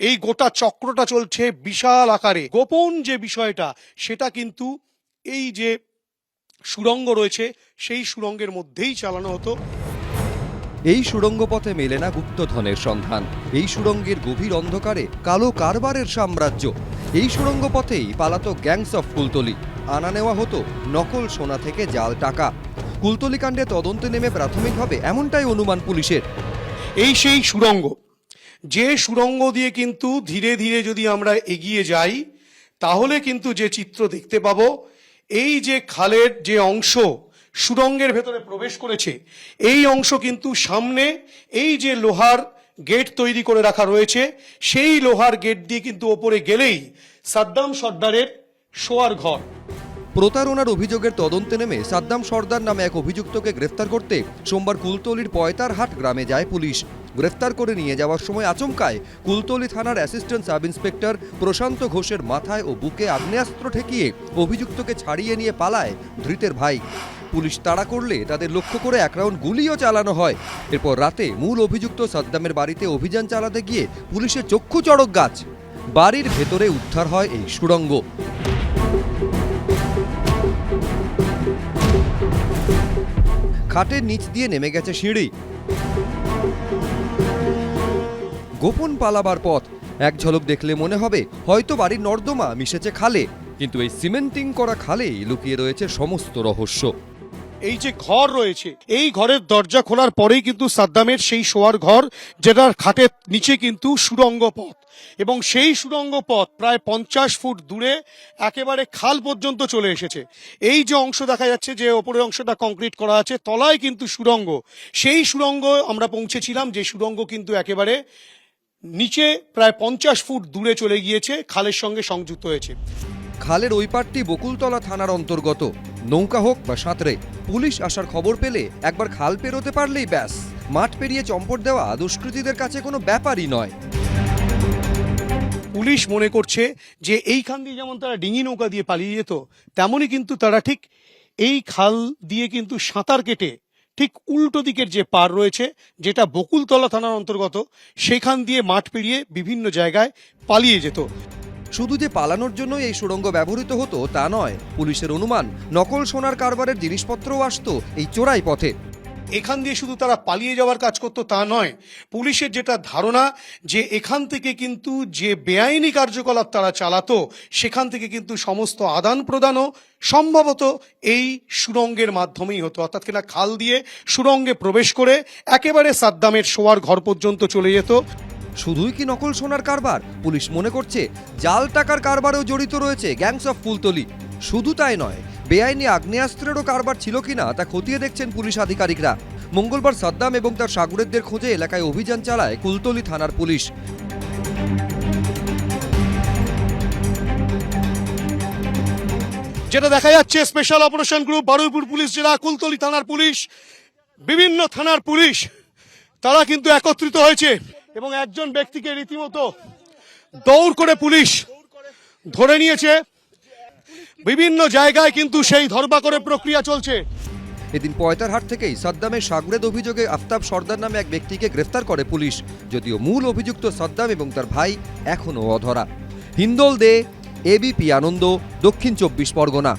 এই গোটা চক্রটা চলছে বিশাল আকারে। গোপন যে বিষয়টা সেটা কিন্তু এই যে সুড়ঙ্গ রয়েছে সেই সুড়ঙ্গের মধ্যেই চালানো হতো। এই সুড়ঙ্গ পথে মেলে না গুপ্তধনের সন্ধান। এই সুড়ঙ্গের গভীর অন্ধকারে কালো কারবারের সাম্রাজ্য। এই সুড়ঙ্গ পথেই পালাতো গ্যাংস অফ কুলতলি। আনা নেওয়া হতো নকল সোনা থেকে জাল টাকা। কুলতলি কাণ্ডে তদন্তে নেমে প্রাথমিকভাবে এমনটাই অনুমান পুলিশের। এই সেই সুড়ঙ্গ যে সুড়ঙ্গ দিয়ে কিন্তু ধীরে ধীরে যদি আমরা এগিয়ে যাই, তাহলে কিন্তু যে চিত্র দেখতে পাবো, এই যে খালের যে অংশ সুড়ঙ্গের ভেতরে প্রবেশ করেছে, এই অংশ কিন্তু সামনে এই যে লোহার গেট তৈরি করে রাখা রয়েছে, সেই লোহার গেট দিয়ে কিন্তু ওপরে গেলেই সাদ্দাম সর্দারের শোয়ার ঘর। প্রতারণার অভিযোগের তদন্তে নেমে সাদ্দাম সর্দার নামে এক অভিযুক্তকে গ্রেফতার করতে সোমবার কুলতলির পয়তারহাট গ্রামে যায় পুলিশ। গ্রেফতার করে নিয়ে যাওয়ার সময় আচমকায় কুলতলি থানার অ্যাসিস্ট্যান্ট সাব ইন্সপেক্টর প্রশান্ত ঘোষের মাথায় ও বুকে আগ্নেয়াস্ত্র ঠেকিয়ে অভিযুক্তকে ছাড়িয়ে নিয়ে পালায় ধৃতের ভাই। পুলিশ তাড়া করলে তাদের লক্ষ্য করে এক রাউন্ড গুলিও চালানো হয়। এরপর রাতে মূল অভিযুক্ত সাদ্দামের বাড়িতে অভিযান চালাতে গিয়ে পুলিশের চক্ষু চড়ক গাছ। বাড়ির ভেতরে উদ্ধার হয় এই সুড়ঙ্গ। খাটের নিচ দিয়ে নেমে গেছে সিঁড়ি। গোপন পালাবার পথ। এক ঝলক দেখলে মনে হবে, হয়তো বাড়ির নর্দমা মিশেছে খালে, কিন্তু এই সিমেন্টিং করা খালেই লুকিয়ে রয়েছে সমস্ত রহস্য। এই যে ঘর রয়েছে, এই ঘরের দরজা খোলার পরেই কিন্তু সাদ্দামের সেই শোয়ার ঘর, যেটার খাটের নিচে কিন্তু সুড়ঙ্গ পথ। এবং সেই সুড়ঙ্গ পথ প্রায় পঞ্চাশ ফুট দূরে একেবারে খাল পর্যন্ত চলে এসেছে। এই যে অংশ দেখা যাচ্ছে যে ওপরের অংশটা কংক্রিট করা আছে, তলায় কিন্তু সুড়ঙ্গ। সেই সুড়ঙ্গ আমরা পৌঁছেছিলাম, যে সুড়ঙ্গ কিন্তু একেবারে নিচে প্রায় পঞ্চাশ ফুট দূরে চলে গিয়েছে খালের সঙ্গে সংযুক্ত হয়েছে। খালের ওই পাটটি বকুলতলা থানার অন্তর্গত। নৌকা হোক বা সাঁতরে পুলিশ আসার খবর পেলে একবার খাল পেরোতে পারলেই ব্যাস। মাঠ পেরিয়ে চম্পট দেওয়া দুষ্কৃতীদের কাছে কোনো ব্যাপারই নয়। পুলিশ মনে করছে যে এইখান দিয়ে যেমন তারা ডিঙি নৌকা দিয়ে পালিয়ে যেত তেমনই কিন্তু তারা ঠিক এই খাল দিয়ে কিন্তু সাঁতার কেটে ঠিক উল্টো দিকের যে পার রয়েছে, যেটা বকুলতলা থানার অন্তর্গত, সেখান দিয়ে মাঠ পেরিয়ে বিভিন্ন জায়গায় পালিয়ে যেত। শুধু যে পালানোর জন্য এই সুড়ঙ্গ ব্যবহৃত হতো তা নয়, পুলিশের অনুমান, নকল সোনার কারবারের জিনিসপত্রও আসতো এই চোরাই পথে। এখান দিয়ে শুধু তারা পালিয়ে যাওয়ার কাজ করতো তা নয়, পুলিশের যেটা ধারণা যে এখান থেকে কিন্তু যে বেআইনি কার্যকলাপ তারা চালাতো, সেখান থেকে কিন্তু সমস্ত আদান প্রদানও সম্ভবত এই সুরঙ্গের মাধ্যমেই হতো। অর্থাৎ কিনা খাল দিয়ে সুরঙ্গে প্রবেশ করে একেবারে সাদ্দামের শোয়ার ঘর পর্যন্ত চলে যেত। শুধুই কি নকল সোনার কারবার? পুলিশ মনে করছে, জাল টাকার কারবারেও জড়িত রয়েছে গ্যাংস অফ ফুলতলি। শুধু তাই নয় বেআইনি আগ্নেয়াস্ত্রেরও কারবার ছিল কিনা তা খতিয়ে দেখছেন পুলিশ আধিকারিকরা। মঙ্গলবার সাদ্দাম এবং তার সাগরেদদের খোঁজে এলাকায় অভিযান চালায় কুলতলি থানার পুলিশ। যেটা দেখা যাচ্ছে special operation group Baruipur police জেলা, কুলতলি থানার পুলিশ, বিভিন্ন থানার পুলিশ, তারা কিন্তু একত্রিত হয়েছে এবং একজন ব্যক্তিকে রীতিমতো দৌড় করে পুলিশ ধরে নিয়েছে। বিভিন্ন জায়গায় কিন্তু সেই ধরবাকরের প্রক্রিয়া চলছে। এদিন পয়তারহাট থেকেই সাদ্দামের সাগরেদ অভিযোগে আফতাব সর্দার নামে এক ব্যক্তিকে গ্রেফতার করে পুলিশ, যদিও মূল অভিযুক্ত সাদ্দাম এবং তার ভাই এখনও অধরা। হিন্দোল দে এবিপি আনন্দ, দক্ষিণ চব্বিশ পরগনা।